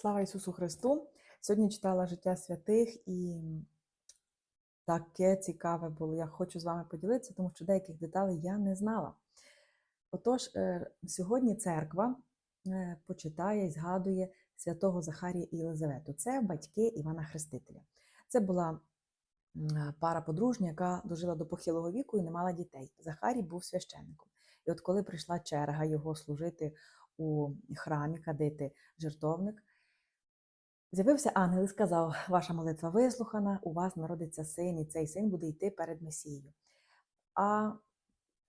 Слава Ісусу Христу! Сьогодні читала життя святих і таке цікаве було. Я хочу з вами поділитися, тому що деяких деталей я не знала. Отож, е, сьогодні церква е, почитає і згадує святого Захарія і Єлизавету. Це батьки Івана Хрестителя. Це була пара подружня, яка дожила до похилого віку і не мала дітей. Захарій був священником. І от коли прийшла черга його служити у храмі, кадити жертовник, З'явився ангел і сказав: Ваша молитва вислухана, у вас народиться син, і цей син буде йти перед Месією. А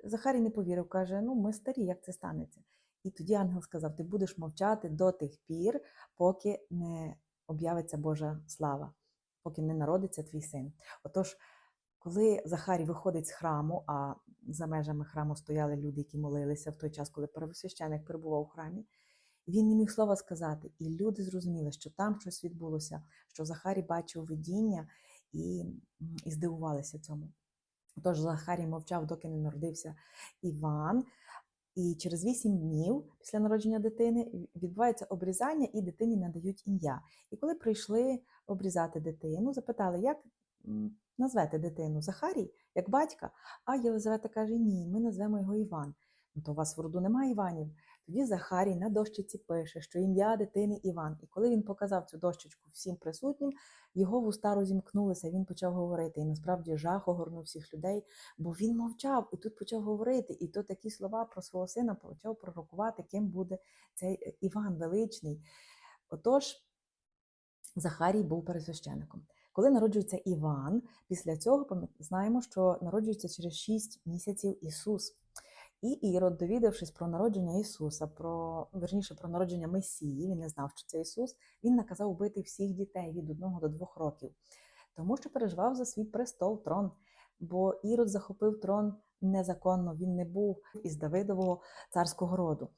Захарій не повірив, каже: Ну, ми старі, як це станеться? І тоді ангел сказав: Ти будеш мовчати до тих пір, поки не об'явиться Божа слава, поки не народиться твій син. Отож, коли Захарій виходить з храму, а за межами храму стояли люди, які молилися в той час, коли первосвященик перебував у храмі, він не міг слова сказати, і люди зрозуміли, що там щось відбулося, що Захарій бачив видіння і, і здивувалися цьому. Тож Захарій мовчав, доки не народився Іван. І через вісім днів після народження дитини відбувається обрізання, і дитині надають ім'я. І коли прийшли обрізати дитину, запитали, як назвете дитину Захарій, як батька. А Єлизавета каже: Ні, ми назвемо його Іван. Ну то у вас в роду немає Іванів. Тоді Захарій на дощиці пише, що ім'я дитини Іван. І коли він показав цю дощечку всім присутнім, його вуста розімкнулися, він почав говорити. І насправді жах огорнув всіх людей, бо він мовчав і тут почав говорити. І то такі слова про свого сина почав пророкувати, ким буде цей е, Іван величний. Отож, Захарій був пересвященником. Коли народжується Іван, після цього знаємо, що народжується через 6 місяців Ісус. І Ірод, довідавшись про народження Ісуса, про верніше про народження Месії, він не знав, що це Ісус. Він наказав убити всіх дітей від одного до двох років, тому що переживав за свій престол, трон. Бо Ірод захопив трон незаконно, він не був із Давидового царського роду.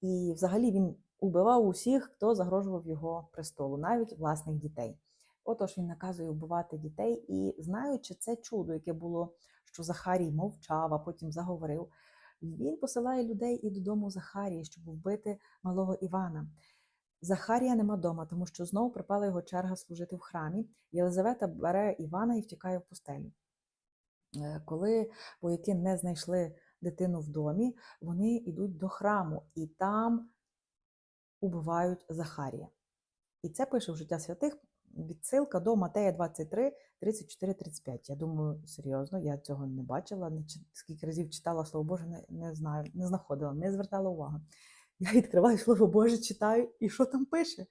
І взагалі він убивав усіх, хто загрожував його престолу, навіть власних дітей. Отож він наказує вбивати дітей, і знаючи це чудо, яке було, що Захарій мовчав, а потім заговорив. Він посилає людей і додому Захарії, щоб вбити малого Івана. Захарія нема дома, тому що знову припала його черга служити в храмі. Єлизавета бере Івана і втікає в пустелю. Е, Коли вояки не знайшли дитину в домі, вони йдуть до храму і там убивають Захарія. І це пише в життя святих відсилка до Матея 23, 34, 35. Я думаю, серйозно, я цього не бачила. Не скільки разів читала Слово Боже, не, не знаю, не знаходила, не звертала увагу. Я відкриваю Слово Боже, читаю, і що там пише?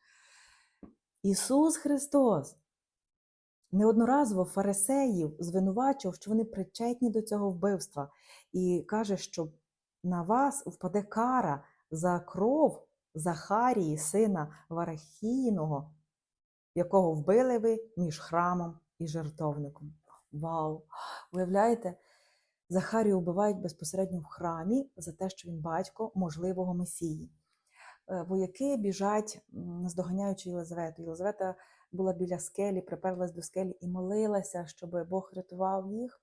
Ісус Христос неодноразово фарисеїв звинувачував, що вони причетні до цього вбивства, і каже, що на вас впаде кара за кров Захарії, сина Варахійного, якого вбили ви між храмом і жертовником. Вау! Уявляєте, Захарію вбивають безпосередньо в храмі за те, що він батько можливого месії. Е, Вояки біжать, м, наздоганяючи Єлизавету. Єлизавета була біля скелі, приперлась до скелі і молилася, щоб Бог рятував їх.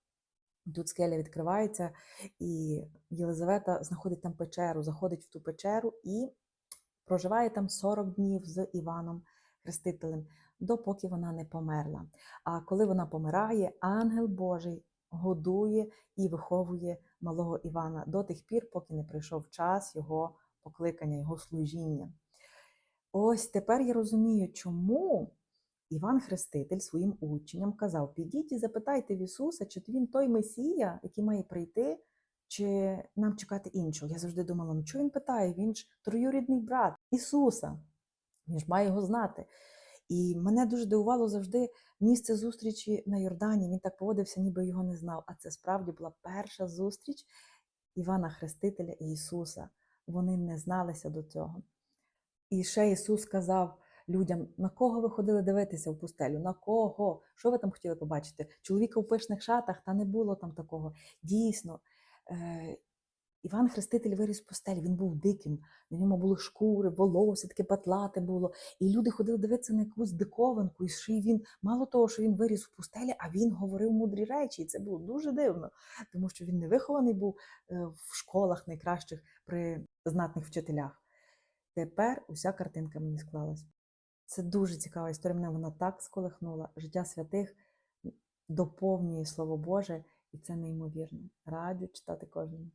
Тут скеля відкривається, і Єлизавета знаходить там печеру, заходить в ту печеру і проживає там 40 днів з Іваном Хрестителем, допоки вона не померла. А коли вона помирає, ангел Божий годує і виховує малого Івана до тих пір, поки не прийшов час його покликання, його служіння. Ось тепер я розумію, чому Іван Хреститель своїм учням казав: підіть і запитайте в Ісуса, чи він той Месія, який має прийти, чи нам чекати іншого. Я завжди думала, ну чого він питає? Він ж троюрідний брат Ісуса. Він має його знати. І мене дуже дивувало завжди місце зустрічі на Йордані. Він так поводився, ніби його не знав. А це справді була перша зустріч Івана Хрестителя і Ісуса. Вони не зналися до цього. І ще Ісус сказав людям: на кого ви ходили дивитися в пустелю? На кого? Що ви там хотіли побачити? Чоловіка в пишних шатах, та не було там такого. Дійсно, е, Іван Хреститель виріс в пустелі, він був диким, на ньому були шкури, волосся, таке патлате було. І люди ходили дивитися на якусь диковинку, і що він, мало того, що він виріс в пустелі, а він говорив мудрі речі. І це було дуже дивно, тому що він не вихований був е, в школах найкращих при знатних вчителях. Тепер уся картинка мені склалась. Це дуже цікава історія. Мене вона так сколихнула. Життя святих доповнює Слово Боже, і це неймовірно. Раджу читати кожному.